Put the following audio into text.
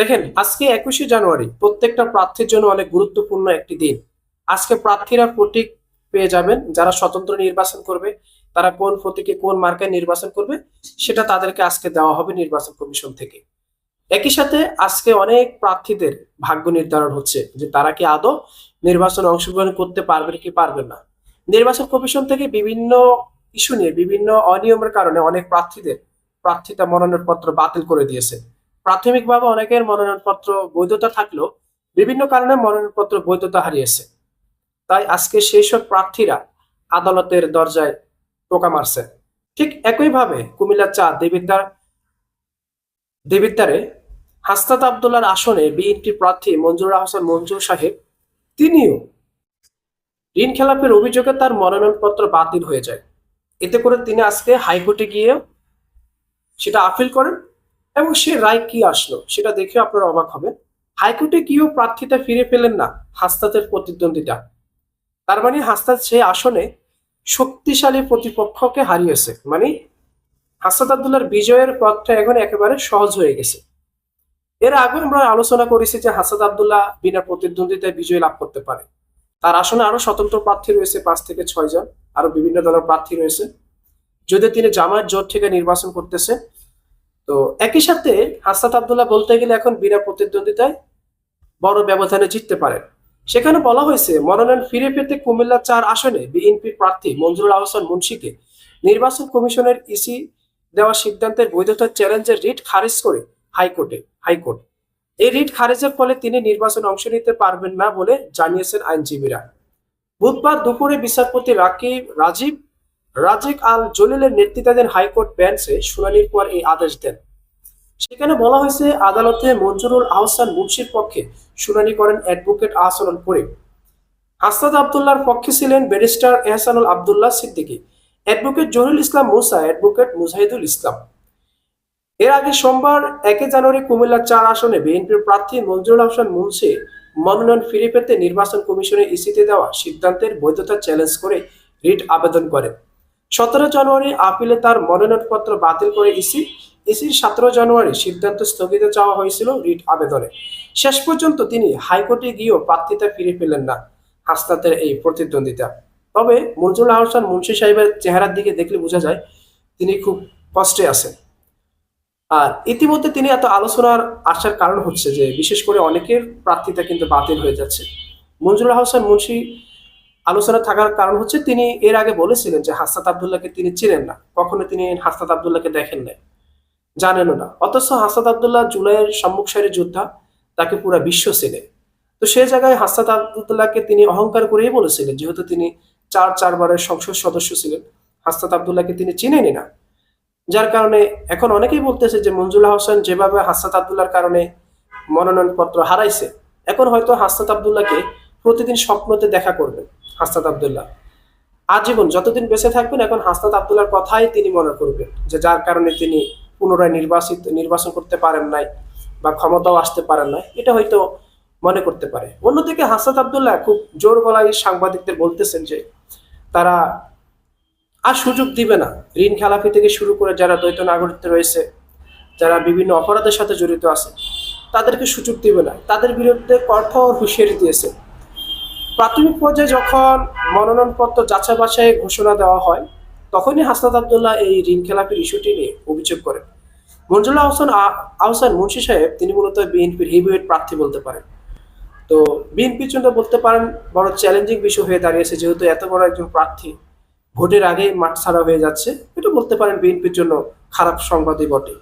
দেখেন, আজকে একুশে জানুয়ারি, প্রত্যেকটা প্রার্থীর জন্য অনেক গুরুত্বপূর্ণ একটি দিন। আজকে প্রার্থীরা প্রতীক পেয়ে যাবেন, যারা স্বতন্ত্র নির্বাচন করবে, তারা কোন প্রতীকে কোন মার্কায় নির্বাচন করবে, সেটা তাদেরকে আজকে দেওয়া হবে নির্বাচন কমিশন থেকে। একই সাথে আজকে অনেক প্রার্থীদের ভাগ্য নির্ধারণ হচ্ছে, যে তারা কি আদৌ নির্বাচনে অংশগ্রহণ করতে পারবেন কি পারবে না। নির্বাচন কমিশন থেকে বিভিন্ন ইস্যু নিয়ে, বিভিন্ন অনিয়মের কারণে অনেক প্রার্থীদের প্রার্থিতা মনোনয়নপত্র বাতিল করে দিয়েছে। প্রাথমিকভাবে অনেকের মনোনয়নপত্র বৈধতা থাকলেও বিভিন্ন কারণে মনোনয়নপত্র বৈধতা হারিয়েছে। তাই আজকে সেই সব প্রার্থীরা আদালতের দরজায় টোকা মারছে। ঠিক একইভাবে কুমিল্লা চার দেবিদ্দার দেবিদ্দারে হাস্তাত আবদুল্লার আসনে বিএনপি প্রার্থী মঞ্জুর হাসান মঞ্জুর সাহেব, তিনিও ঋণ খেলাপের অভিযোগে তার মনোনয়নপত্র বাতিল হয়ে যায়। এতে করে তিনি আজকে হাইকোর্টে গিয়ে সেটা আপিল করেন। এবং সে রায় কি আসলো, সেটা দেখে আপনারা অবাক হবেন। হাইকোর্টে কিও প্রার্থীতা ফিরে পেলেন না হাস্তাতের প্রতিদ্বন্দ্বিতা। তার মানে হাস্তাত সেই আসনে শক্তিশালী প্রতিপক্ষকে হারিয়েছে মানে হাসাদ আবদুল্লার বিজয়ের পথটা এখন একেবারে সহজ হয়ে গেছে। এর আগে আমরা আলোচনা করেছি যে হাসাদ আবদুল্লাহ বিনা প্রতিদ্বন্দ্বিতায় বিজয় লাভ করতে পারে। তার আসনে আরও স্বতন্ত্র প্রার্থী রয়েছে পাঁচ থেকে ছয় জন, আরও বিভিন্ন দলের প্রার্থী রয়েছে। যদি তিনি জামায়াত জোট থেকে নির্বাচন করতেছে তো একই সাথে হাসাত আবদুল্লাহ বলতে গেলে এখন বিনা প্রতিদ্বন্দ্বিতায় বড় ব্যবধানে জিততে পারেন। সেখানে বলা হয়েছে, মনোনয়ন ফিরে পেতে কুমিল্লা চার আসনে বিএনপির প্রার্থী মঞ্জুরুল আহসান মুন্সিকে নির্বাচন কমিশনের ইসি দেওয়া সিদ্ধান্তের বৈধতা চ্যালেঞ্জের রিট খারিজ করে হাইকোর্টে, হাইকোর্ট। এই রিট খারিজের ফলে তিনি নির্বাচনে অংশ নিতে পারবেন না বলে জানিয়েছেন আইনজীবীরা। বুধবার দুপুরে বিচারপতি রাকিব, রাজীব রাজিক আল জলিলের নেতৃত্বাধীন হাইকোর্ট বেঞ্চে শুনানির পর এই আদেশ দেন। সেখানে বলা হয়েছে, আদালতে মঞ্জুরুল আহসান মুন্সির পক্ষে শুনানি করেন অ্যাডভোকেট আহসানুল করিম। হাসনাদ আবদুল্লাহর পক্ষে ছিলেন barrister Ehsanul Abdullah Siddiqui. Advocate Zahurul Islam Musa, advocate Mujahidul Islam. এর আগে সোমবার একে জানুয়ারি কুমিল্লা চার আসনে বিএনপির প্রার্থী মঞ্জুরুল আহসান মুন্সি মনোনয়ন ফিরে পেতে নির্বাচন কমিশনের ইসিতে দেওয়া সিদ্ধান্তের বৈধতা চ্যালেঞ্জ করে রিট আবেদন করেন। সতেরো জানুয়ারি আপিলে তার মনোনয়নপত্র বাতিল করে ইসি। ইসির সতেরো জানুয়ারি সিদ্ধান্ত স্থগিত চাওয়া হয়েছিল রিট আবেদনে। শেষ পর্যন্ত তিনি হাইকোর্টে গিয়েও প্রার্থিতা ফিরে পেলেন না হাসনাতের এই প্রতিদ্বন্দ্বিতা। তবে মঞ্জুর আহসান মুন্সি সাহেবের চেহারার দিকে দেখলে বোঝা যায় তিনি খুব কষ্টে আছেন। আর ইতিমধ্যে তিনি এত আলোচনার আসার কারণ হচ্ছে যে, বিশেষ করে অনেকের প্রার্থিতা কিন্তু বাতিল হয়ে যাচ্ছে। মঞ্জুর আহসান মুন্সি আলোচনা থাকার কারণ হচ্ছে তিনি এর আগে বলেছিলেন যে হাসনাত আবদুল্লাহকে তিনি চিনেন না, কখনো তিনি হাসনাত আবদুল্লাহকে দেখেন নাই, জানেনও না। অথচ হাসনাত আবদুল্লাহ জুলাইয়ের সম্মুখ সারি যোদ্ধা, তাকে পুরো বিশ্ব চেনে। তো সেই জায়গায় হাসনাত আবদুল্লাহকে তিনি অহংকার করেই বলেছিলেন, যেহেতু তিনি চার চারবারের সংসদ সদস্য ছিলেন, হাসনাত আবদুল্লাহকে তিনি চিনেনি না। যার কারণে এখন অনেকেই বলতেছে যে মঞ্জুলা হোসেন যেভাবে হাসনাত আবদুল্লাহর কারণে মনোনয়নপত্র হারাইছে, এখন হয়তো হাসনাত আবদুল্লাহকে প্রতিদিন স্বপ্নতে দেখা করবেন। হাসনাত আবদুল্লাহ। আজীবন যতদিন বেঁচে থাকবেন, এখন হাসনাত আবদুল্লাহর কথাই তিনি মনে করবেন, যে যার কারণে তিনি পুনরায় নির্বাচিত নির্বাচন করতে পারেন নাই বা ক্ষমতাও আসতে পারেন নাই, এটা হয়তো মনে করতে পারে। অন্যদিকে হাসনাত আবদুল্লাহ খুব জোর গলায় সাংবাদিকদের বলতেছেন যে, তারা আর সুযোগ দিবে না। ঋণ খেলাপি থেকে শুরু করে যারা দ্বৈত নাগরিকত্ব রয়েছে, যারা বিভিন্ন অপরাধের সাথে জড়িত আছে, তাদেরকে সুযোগ দিবে না। তাদের বিরুদ্ধে কঠোর হুঁশিয়ারি দিয়েছে। প্রাথমিক পর্যায়ে যখন মনোনয়নপত্র যাচাই বাছাই ঘোষণা দেওয়া হয়, তখনই হাসনাত আবদুল্লাহ এই ঋণ খেলাপির ইস্যুটি নিয়ে অভিযোগ করেন। মঞ্জুল্লাহ হোসেন আহসান মুন্সি সাহেব, তিনি মূলত বিএনপির হেভিওয়েট প্রার্থী বলতে পারেন। তো বিএনপির জন্য বলতে পারেন, বড় চ্যালেঞ্জিং বিষয় হয়ে দাঁড়িয়েছে, যেহেতু এত বড় একজন প্রার্থী ভোটের আগেই মাঠ ছাড়া হয়ে যাচ্ছে, এটা বলতে পারেন বিএনপির জন্য খারাপ সংবাদই বটে।